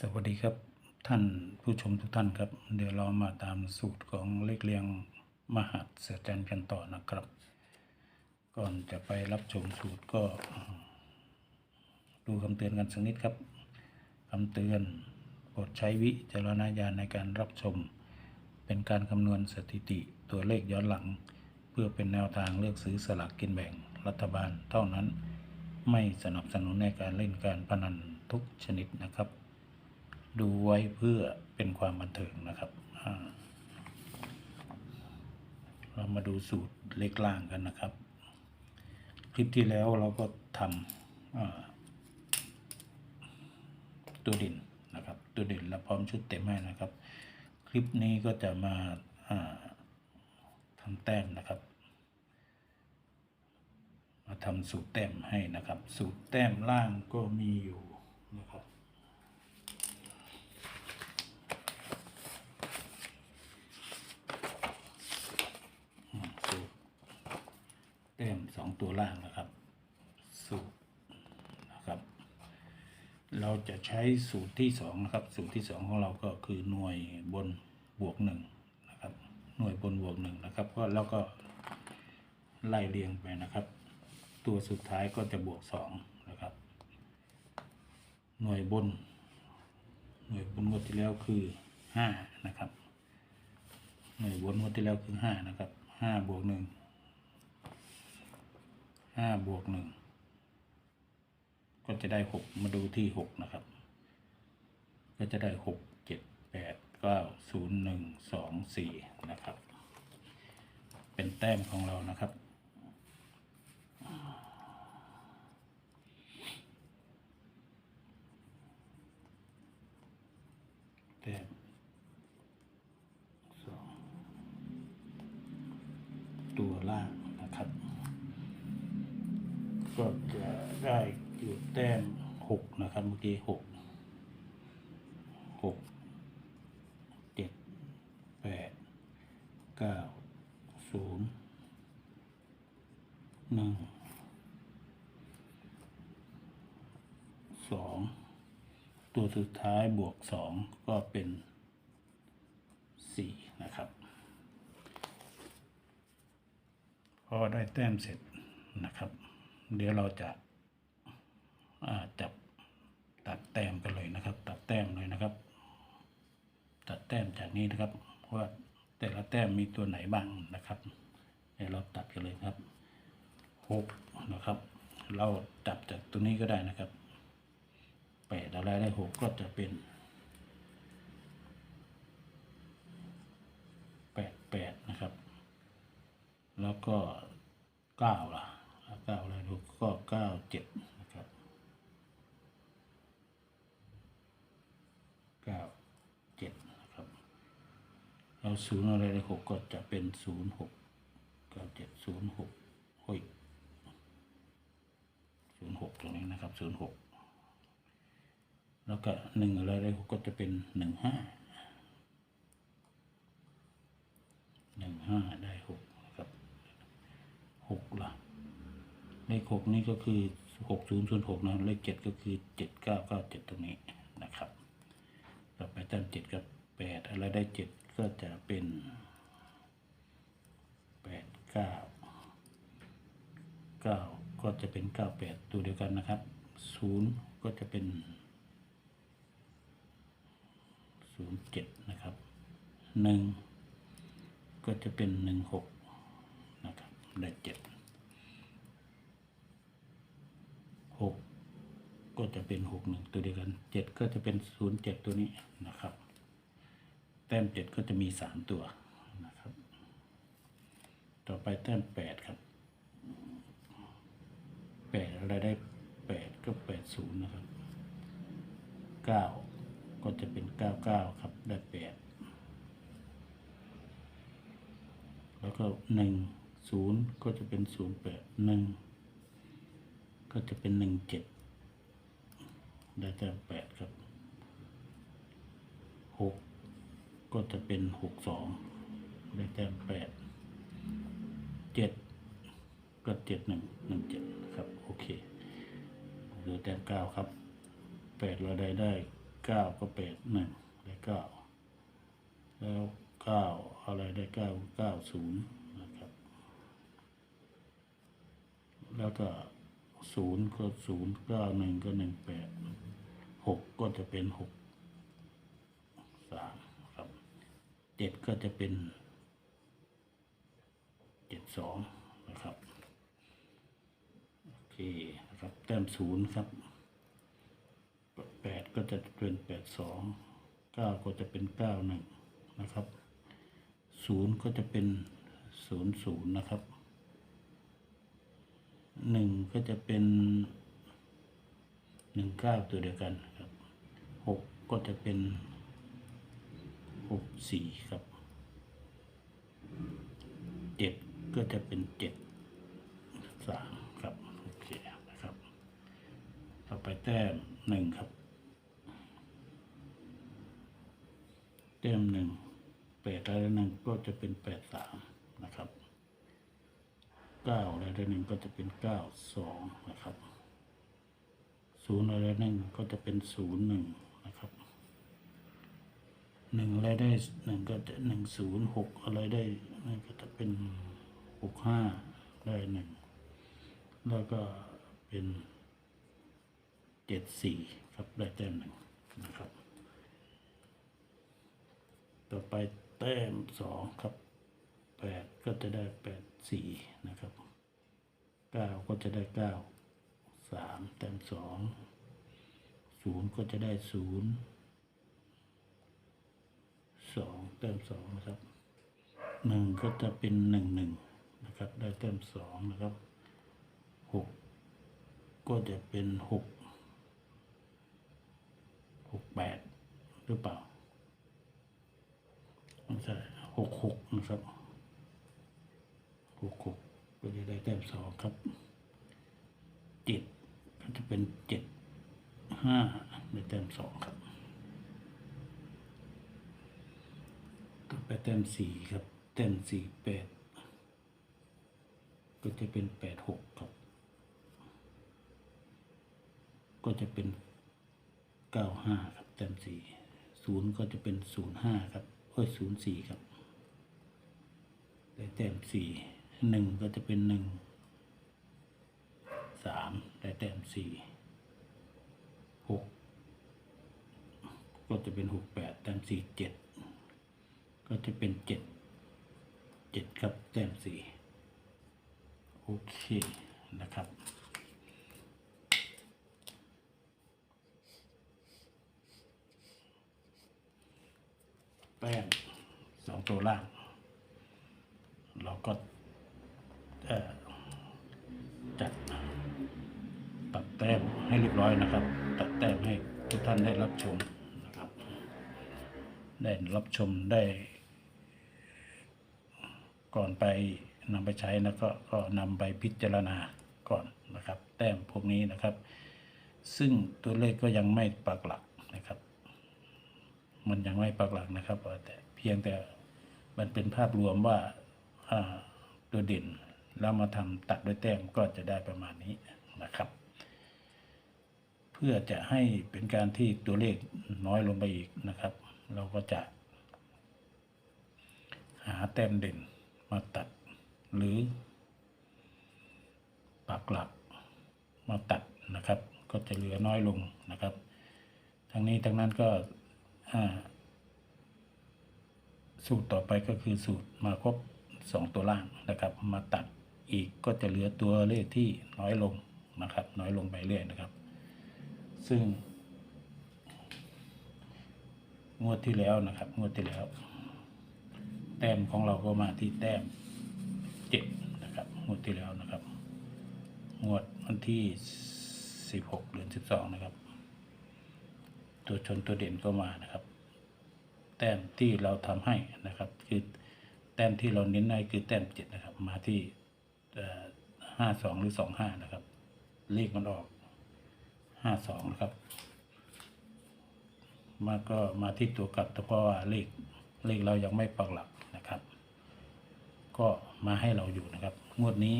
สวัสดีครับท่านผู้ชมทุกท่านครับ เดี๋ยวเรามาตามสูตรของเลขเรียงมหัศจรรย์กันต่อนะครับ ก่อนจะไปรับชมสูตรก็ ดูคำเตือนกันสักนิดครับคำเตือนโปรดใช้วิจารณญาณในการรับชม เป็นการคำนวณสถิติตัวเลขย้อนหลัง เพื่อเป็นแนวทางเลือกซื้อสลากกินแบ่งรัฐบาลเท่านั้น ไม่สนับสนุนในการเล่นการพนันทุกชนิดนะครับ ดูไว้เพื่อเป็นความบันเทิงนะครับ เรามาดูสูตรเลขล่างกันนะครับ คลิปที่แล้วเราก็ทำตัวด่นนะครับ ตัวด่นและพร้อมชุดเต็มให้นะครับ คลิปนี้ก็จะมาทำแต้มนะครับมาทำสูตรแต้มให้นะครับ สูตรแต้มล่างก็มีอยู่นะครับ สูตร แต้มสองตัวล่างนะครับสูตรนะครับ เราจะใช้สูตรที่สองนะครับ สูตรที่สองของเราก็คือหน่วยบนบวกหนึ่งนะครับ หน่วยบนบวกหนึ่งนะครับก็แล้วก็ไล่เรียงไปนะครับ ตัวสุดท้ายก็จะบวกสองนะครับ หน่วยบน หน่วยบนงวดที่แล้วคือห้านะครับ หน่วยบนงวดที่แล้วคือห้านะครับห้าบวกหนึ่ง ห้าบวกหนึ่งก็จะได้หกมาดูที่หกนะครับ ก็จะได้หกเจ็ดแปดเก้าศูนย์หนึ่งสองสี่นะครับ เป็นแต้มของเรานะครับ แต้มหกนะครับเมื่อกี้หกหกเจ็ดแปดเก้าศูนย์หนึ่งสองตัวสุดท้ายบวกสองก็เป็นสี่นะครับ พอได้แต้มเสร็จนะครับ เดี๋ยวเราจะอ่าจับตัด แต้มกันเลยนะครับ ตัดแต้มเลยนะครับ ตัดแต้มจากนี้นะครับว่าแต่ละแต้มมีตัวไหนบ้างนะครับเดี๋ยวเราตัดกันเลยครับหกนะครับ เราจับจากตัวนี้ก็ได้นะครับแปดอะไรได้หกก็จะเป็นแปดแปดนะครับ แล้วก็เก้าล่ะเก้าอะไรดูก็เก้าเจ็ดนะครับเก้าเจ็ดนะครับ แล้วศูนย์อะไรได้หกก็จะเป็นศูนย์หกเก้าเจ็ดศูนย์หกโอ้ยศูนย์หกตรงนี้นะครับศูนย์หกแล้วก็หนึ่งอะไรได้หกก็จะเป็นหนึ่งห้าหนึ่งห้าได้หกนะครับหกละเลขหกนี่ก็คือหกศูนย์ศูนย์หกนะเลขเจ็ดก็คือเจ็ดเก้าเก้าเจ็ดตรงนี้นะครับ ต่อไปตั้งเจ็ดกับแปดอะไรได้เจ็ด ก็จะเป็นแปดเก้าเก้าก็จะเป็นเก้าแปดตัวเดียวกันนะครับศูนย์ก็จะเป็นศูนย์เจ็ดนะครับหนึ่งก็จะเป็นหนึ่งหกนะครับได้เจ็ดหกก็จะเป็นหกหนึ่งตัวเดียวกันเจ็ดก็จะเป็นศูนย์เจ็ดตัวนี้นะครับ แต้มเจ็ดก็จะมีสามตัวนะครับ ต่อไปแต้มแปดครับแปดอะไรได้แปดก็แปดศูนย์นะครับเก้าก็จะเป็นเก้าเก้าครับได้แปดแล้วก็หนึ่งศูนย์ก็จะเป็นศูนย์แปดหนึ่งก็จะเป็นหนึ่งเจ็ดได้แต้มแปดครับหก ก็จะเป็นหกสองได้แต้มแปดเจ็ดก็เจ็ดหนึ่งหนึ่งเจ็ดครับโอเคเหลือแต้มเก้าครับแปดเราได้ได้เก้าก็แปดหนึ่งได้เก้าแล้วเก้าอะไรได้เก้าเก้าศูนย์นะครับ แล้วก็ศูนย์ก็ศูนย์เก้าหนึ่งก็หนึ่งแปดหกก็จะเป็นหกสามครับ เจ็ดก็จะเป็นเจ็ดสองนะครับ โอเคนะครับแต้มศูนย์ครับแปดก็จะเป็นแปดสองเก้าก็จะเป็นเก้าหนึ่งนะครับศูนย์ก็จะเป็นศูนย์ศูนย์นะครับหนึ่งก็จะเป็นหนึ่งเก้าตัวเดียวกันครับหกก็จะเป็น หกสี่ครับเจ็ดก็จะเป็นเจ็ดสามครับโอเคนะครับ ต่อไปแต้มหนึ่งครับ แต้มหนึ่งแปดอะไรหนึ่งก็จะเป็นแปดสามนะครับเก้าอะไรหนึ่งก็จะเป็นเก้าสองนะครับศูนย์อะไรหนึ่งก็จะเป็นศูนย์หนึ่งนะครับ หนึ่งอะไรได้หนึ่งก็จะหนึ่งศูนย์หกอะไรได้นั่นก็จะเป็นหกห้าได้หนึ่งแล้วก็เป็นเจ็ดสี่ครับได้แต้มหนึ่งนะครับ ต่อไปแต้มสองครับแปดก็จะได้แปดสี่นะครับเก้าก็จะได้เก้าสามแต้มสองศูนย์ก็จะได้ศูนย์ สองแต้มสองนะครับหนึ่งก็จะเป็นหนึ่งหนึ่งนะครับ ได้แต้มสองนะครับหกก็จะเป็นหกหกแปดหรือเปล่าไม่ใช่หกหกนะครับหกหกก็จะได้แต้มสองครับเจ็ดก็จะเป็นเจ็ดห้าได้แต้มสองครับ ต่อไปแต้มสี่ครับ แต้มสี่แปดก็จะเป็นแปดหกครับ ก็จะเป็นเก้าห้าครับแต้มสี่ศูนย์ก็จะเป็นศูนย์ห้าครับเอ้ยศูนย์สี่ครับได้แต้มสี่หนึ่งก็จะเป็นหนึ่งสามได้แต้มสี่หกก็จะเป็นหกแปดแต้มสี่เจ็ด ก็จะเป็นเจ็ดเจ็ดครับแต้มสี่โอเคนะครับแป้งสองตัวล่าง เราก็จัดตัดแต้มให้เรียบร้อยนะครับ ตัดแต้มให้ทุกท่านได้รับชมนะครับ ได้รับชมได้ ก่อนไปนำไปใช้นะก็ก็นำไปพิจารณาก่อนนะครับ แต้มพวกนี้นะครับ ซึ่งตัวเลขก็ยังไม่ปักหลักนะครับ มันยังไม่ปักหลักนะครับ แต่เพียงแต่มันเป็นภาพรวมว่าอ่าตัวเด่นแล้วมาทำตัดด้วยแต้มก็จะได้ประมาณนี้นะครับ เพื่อจะให้เป็นการที่ตัวเลขน้อยลงไปอีกนะครับ เราก็จะหาแต้มเด่น มาตัด หรือปักหลักมาตัดนะครับ ก็จะเหลือน้อยลงนะครับ ทั้งนี้ทั้งนั้นก็สูตรต่อไปก็คือสูตรมาครบสองตัวล่างนะครับ มาตัดอีกก็จะเหลือตัวเลขที่น้อยลงนะครับ น้อยลงไปเรื่อยนะครับ ซึ่งงวดที่แล้วนะครับ งวดที่แล้ว แต้มของเราก็มาที่แต้มเจ็ดนะครับงวดที่แล้วนะครับ งวดวันที่สิบหกเดือนสิบสองนะครับ ตัวชนตัวเด่นก็มานะครับ แต้มที่เราทำให้นะครับ คือแต้มที่เราเน้นให้คือแต้มเจ็ดนะครับ มาที่ห้าสองหรือสองห้านะครับ เลขมันออกห้าสองนะครับมาก็มาที่ตัวกลับแต่เพราะว่าเลขเลขเรายังไม่ปักหลัก ก็มาให้เราอยู่นะครับ งวดนี้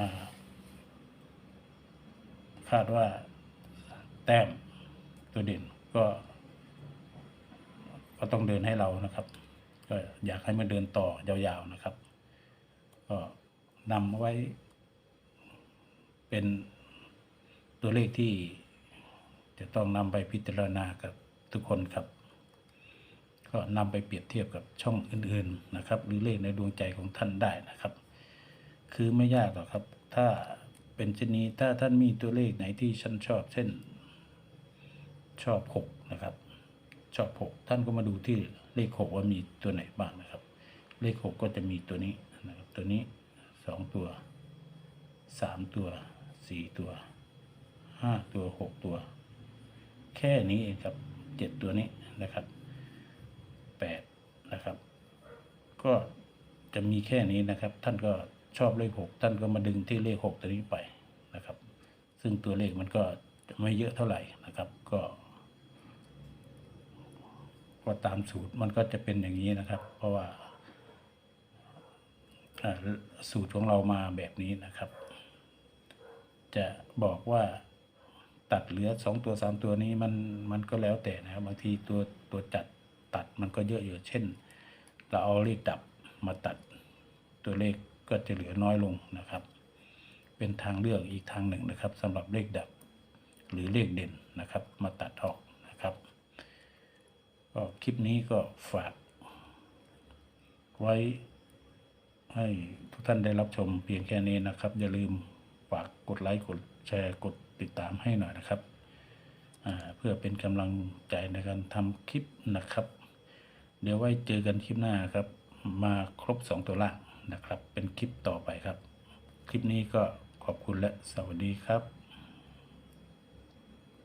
าคาดว่าแต้มตัวเด่นก็ก็ ก็ต้องเดินให้เรานะครับ ก็อยากให้มันเดินต่อยาวๆนะครับ ก็นำเอาไว้ เป็นตัวเลขที่จะต้องนำไปพิจารณากับทุกคนครับ ก็นำไปเปรียบเทียบกับช่องอื่นๆนะครับ หรือเลขในดวงใจของท่านได้นะครับ คือไม่ยากหรอกครับ ถ้าเป็นเช่นนี้ถ้าท่านมีตัวเลขไหนที่ฉันชอบ เช่น ชอบหกนะครับ ชอบหกท่านก็มาดูที่เลขหกว่ามีตัวไหนบ้างนะครับ เลขหกก็จะมีตัวนี้นะครับตัวนี้สองตัวสามตัวสี่ตัวห้าตัวหกตัว แค่นี้เองครับเจ็ดตัวนี้นะครับแปดนะครับ ก็จะมีแค่นี้นะครับ ท่านก็ชอบเลขหกท่านก็มาดึงที่เลขหกตัวนี้ไปนะครับ ซึ่งตัวเลขมันก็ไม่เยอะเท่าไหร่นะครับก็ก็ตามสูตรมันก็จะเป็นอย่างนี้นะครับ เพราะว่าอ่าสูตรของเรามาแบบนี้นะครับ จะบอกว่าตัดเหลือสองตัวสามตัวนี้มันมันก็แล้วแต่นะครับบางทีตัวตัวจัดตัดมันก็เยอะอยู่เช่น เราเอาเลขดับมาตัดตัวเลขก็จะเหลือน้อยลงนะครับ เป็นทางเลือกอีกทางหนึ่งนะครับสำหรับเลขดับหรือเลขเด่นนะครับ มาตัดออกนะครับ ก็คลิปนี้ก็ฝาก ไว้ให้ทุกท่านได้รับชมเพียงแค่นี้นะครับ อย่าลืมฝากกดไลค์กดแชร์กดติดตามให้หน่อยนะครับ เพื่อเป็นกำลังใจในการทำคลิปนะครับ เดี๋ยวไว้เจอกันคลิปหน้าครับ มาครบสองตัวล่างนะครับ เป็นคลิปต่อไปครับ คลิปนี้ก็ขอบคุณและสวัสดีครับ